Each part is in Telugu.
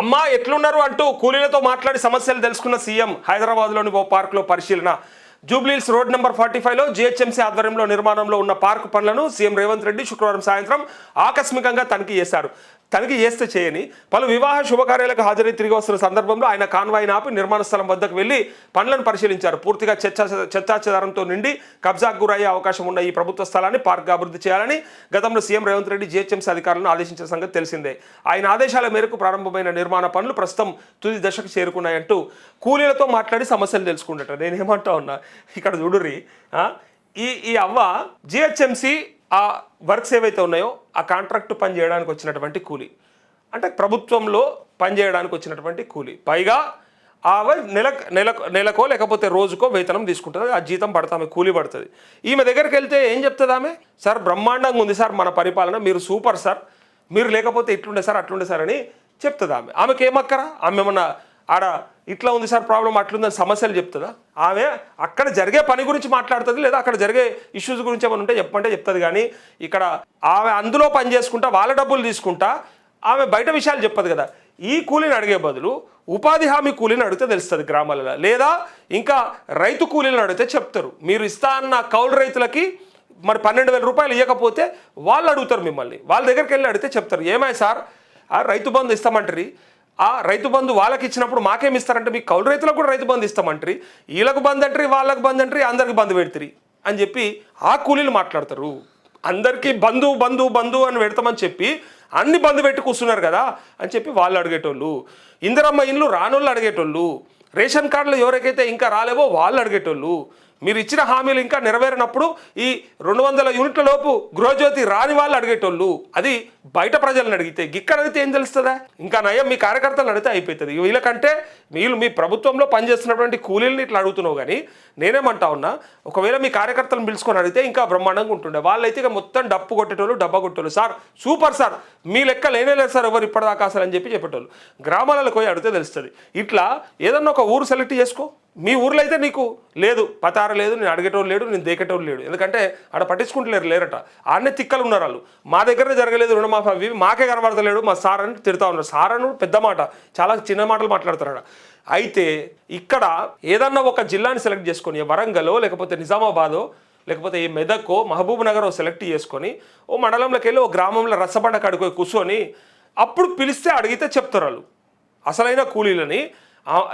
అమ్మా ఎట్లున్నారు అంటూ కూలీలతో మాట్లాడి సమస్యలు తెలుసుకున్న సీఎం హైదరాబాద్లోని ఓ పార్క్లో పరిశీలన. జూబ్లీల్స్ రోడ్ నెంబర్ ఫార్టీ ఫైవ్లో జీహెచ్ఎంసీ ఆధ్వర్యంలో నిర్మాణంలో ఉన్న పార్కు పనులను సీఎం రేవంత్ రెడ్డి శుక్రవారం సాయంత్రం ఆకస్మికంగా తనిఖీ చేశారు. తనిఖీ చేస్తే చేయని పలు వివాహ శుభకార్యాలకు హాజరై తిరిగి వస్తున్న సందర్భంలో ఆయన కాన్వాయిని ఆపి నిర్మాణ స్థలం వద్దకు వెళ్ళి పనులను పరిశీలించారు. పూర్తిగా చర్చా చర్చాచారంతో నిండి కబ్జాకు గురయ్యే అవకాశం ఉన్న ఈ ప్రభుత్వ స్థలాన్ని పార్క్ అభివృద్ధి చేయాలని గతంలో సీఎం రేవంత్ రెడ్డి జీహెచ్ఎంసీ అధికారులను ఆదేశించిన సంగతి తెలిసిందే. ఆయన ఆదేశాల మేరకు ప్రారంభమైన నిర్మాణ పనులు ప్రస్తుతం తుది దశకు చేరుకున్నాయంటూ కూలీలతో మాట్లాడి సమస్యలు తెలుసుకుంటట నేను ఉన్నా ఇక్కడ చూడుర్రి ఈ ఈ అవ్వ జిహెచ్ఎంసి ఆ వర్క్స్ ఏవైతే ఉన్నాయో ఆ కాంట్రాక్ట్ పని చేయడానికి వచ్చినటువంటి కూలీ. అంటే ప్రభుత్వంలో పనిచేయడానికి వచ్చినటువంటి కూలీ. పైగా ఆమె నెల నెల నెలకో లేకపోతే రోజుకో వేతనం తీసుకుంటుంది ఆ జీతం పడుతుంది ఆమె కూలీ పడుతుంది. ఈమె దగ్గరికి వెళ్తే ఏం చెప్తుంది ఆమె? సార్ బ్రహ్మాండంగా ఉంది సార్ మన పరిపాలన మీరు సూపర్ సార్ మీరు లేకపోతే ఇట్లుండే సార్ అట్లుండే సార్ అని చెప్తుంది ఆమె. ఆమెకి ఏమక్కరా ఆమె ఏమన్నా ఆడ ఇట్లా ఉంది సార్ ప్రాబ్లం అట్లుందని సమస్యలు చెప్తుందా? ఆమె అక్కడ జరిగే పని గురించి మాట్లాడుతుంది లేదా అక్కడ జరిగే ఇష్యూస్ గురించి ఏమైనా ఉంటే చెప్పమంటే చెప్తుంది. కానీ ఇక్కడ ఆమె అందులో పని చేసుకుంటా వాళ్ళ డబ్బులు తీసుకుంటా ఆమె బయట విషయాలు చెప్పదు కదా. ఈ కూలీని అడిగే బదులు ఉపాధి హామీ కూలీని అడిగితే తెలుస్తుంది గ్రామాలలో. లేదా ఇంకా రైతు కూలీలను అడిగితే చెప్తారు. మీరు ఇస్తా అన్న కౌలు రైతులకి మరి పన్నెండు వేల రూపాయలు ఇవ్వకపోతే వాళ్ళు అడుగుతారు మిమ్మల్ని. వాళ్ళ దగ్గరికి వెళ్ళి అడిగితే చెప్తారు. ఏమై సార్? రైతు బంధు ఇస్తామంటారు ఆ రైతు బంధు వాళ్ళకి ఇచ్చినప్పుడు మాకేం ఇస్తారంటే మీకు కౌలు రైతులకు కూడా రైతు బంధు ఇస్తామంటారు. వీళ్ళకు బంద్ అంటారు వాళ్ళకు బంద్ అంటారు అందరికి బంద్ పెడతారు అని చెప్పి ఆ కూలీలు మాట్లాడతారు. అందరికీ బంధు బంధు బంధు అని పెడతామని చెప్పి అన్ని బంధు పెట్టి కూర్చున్నారు కదా అని చెప్పి వాళ్ళు అడిగేటోళ్ళు. ఇందిరమ్మ ఇండ్లు రానోళ్ళు అడిగేటోళ్ళు. రేషన్ కార్డులు ఎవరికైతే ఇంకా రాలేవో వాళ్ళు అడిగేటోళ్ళు. మీరు ఇచ్చిన హామీలు ఇంకా నెరవేరినప్పుడు ఈ రెండు వందల యూనిట్ల లోపు గృహజ్యోతి రాని వాళ్ళు అడిగేటోళ్ళు అది బయట ప్రజలను అడిగితే గిక్కడ అడిగితే ఏం తెలుస్తుందా? ఇంకా నయం మీ కార్యకర్తలను అడిగితే అయిపోతుంది. వీళ్ళకంటే వీళ్ళు మీ ప్రభుత్వంలో పనిచేస్తున్నటువంటి కూలీలని ఇట్లా అడుగుతున్నావు కానీ నేనేమంటా ఉన్నా ఒకవేళ మీ కార్యకర్తలను పిలుచుకొని అడిగితే ఇంకా బ్రహ్మాండంగా ఉంటుండే. వాళ్ళైతే ఇక మొత్తం డప్పు కొట్టేటోళ్ళు డబ్బా కొట్టేవాళ్ళు సార్ సూపర్ సార్ మీ లెక్క లేనే లేదు సార్ ఎవరు ఇప్పటిదాకా అసలు అని చెప్పి చెప్పేటోళ్ళు. గ్రామాలలో పోయి అడిగితే తెలుస్తుంది. ఇట్లా ఏదన్నా ఒక ఊరు సెలెక్ట్ చేసుకో. మీ ఊర్లో అయితే నీకు లేదు పతార లేదు నేను అడిగేటోళ్ళు లేడు నేను దేకేటోడు లేడు. ఎందుకంటే ఆడ పట్టించుకుంటలేరు లేరట. ఆడనే తిక్కలు ఉన్నారు వాళ్ళు. మా దగ్గరనే జరగలేదు రుణమాఫీ అవి మాకే కనబడతలేడు మా సార్ అని తిడతా ఉన్నారు. సార్ అని పెద్ద మాట చాలా చిన్న మాటలు మాట్లాడతారు ఆడ. అయితే ఇక్కడ ఏదన్నా ఒక జిల్లాని సెలెక్ట్ చేసుకొని వరంగలో లేకపోతే నిజామాబాదో లేకపోతే ఈ మెదక్కో మహబూబ్ నగర్ సెలెక్ట్ చేసుకొని ఓ మండలంలోకి వెళ్ళి ఓ గ్రామంలో రసబండ కడుకో కూర్చొని అప్పుడు పిలిస్తే అడిగితే చెప్తారు వాళ్ళు. అసలైన కూలీలని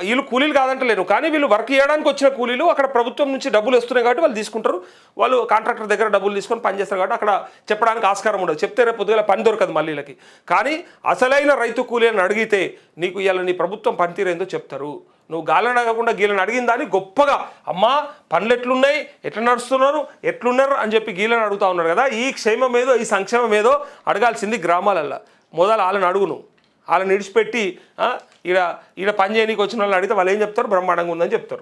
వీళ్ళు కూలీలు కాదంటలేరు. కానీ వీళ్ళు వర్క్ చేయడానికి వచ్చిన కూలీలు అక్కడ ప్రభుత్వం నుంచి డబ్బులు వస్తున్నాయి కాబట్టి వాళ్ళు తీసుకుంటారు. వాళ్ళు కాంట్రాక్టర్ దగ్గర డబ్బులు తీసుకొని పని చేస్తారు కాబట్టి అక్కడ చెప్పడానికి ఆస్కారం ఉండదు. చెప్తే రేపు పొద్దుగల పని దొరకదు మళ్ళీ కానీ అసలైన రైతు కూలీలను అడిగితే నీకు ఇవాళ నీ ప్రభుత్వం పనితీరేందో చెప్తారు. నువ్వు గాలిని అడగకుండా గీలను అడిగిన దాన్ని గొప్పగా అమ్మా పనులు ఎట్లున్నాయి? ఎట్లా నడుస్తున్నారు? ఎట్లున్నారు? అని చెప్పి గీలను అడుగుతా ఉన్నారు కదా. ఈ క్షేమం ఏదో ఈ సంక్షేమం ఏదో అడగాల్సింది గ్రామాలల్లో. మొదలు వాళ్ళని అడుగును. వాళ్ళని విడిచిపెట్టి ఇక్కడ ఈడ ఈడ పని చేయనీకి వచ్చిన వాళ్ళు అడిగితే వాళ్ళు ఏం చెప్తారు? బ్రహ్మాండంగా ఉందని చెప్తారు.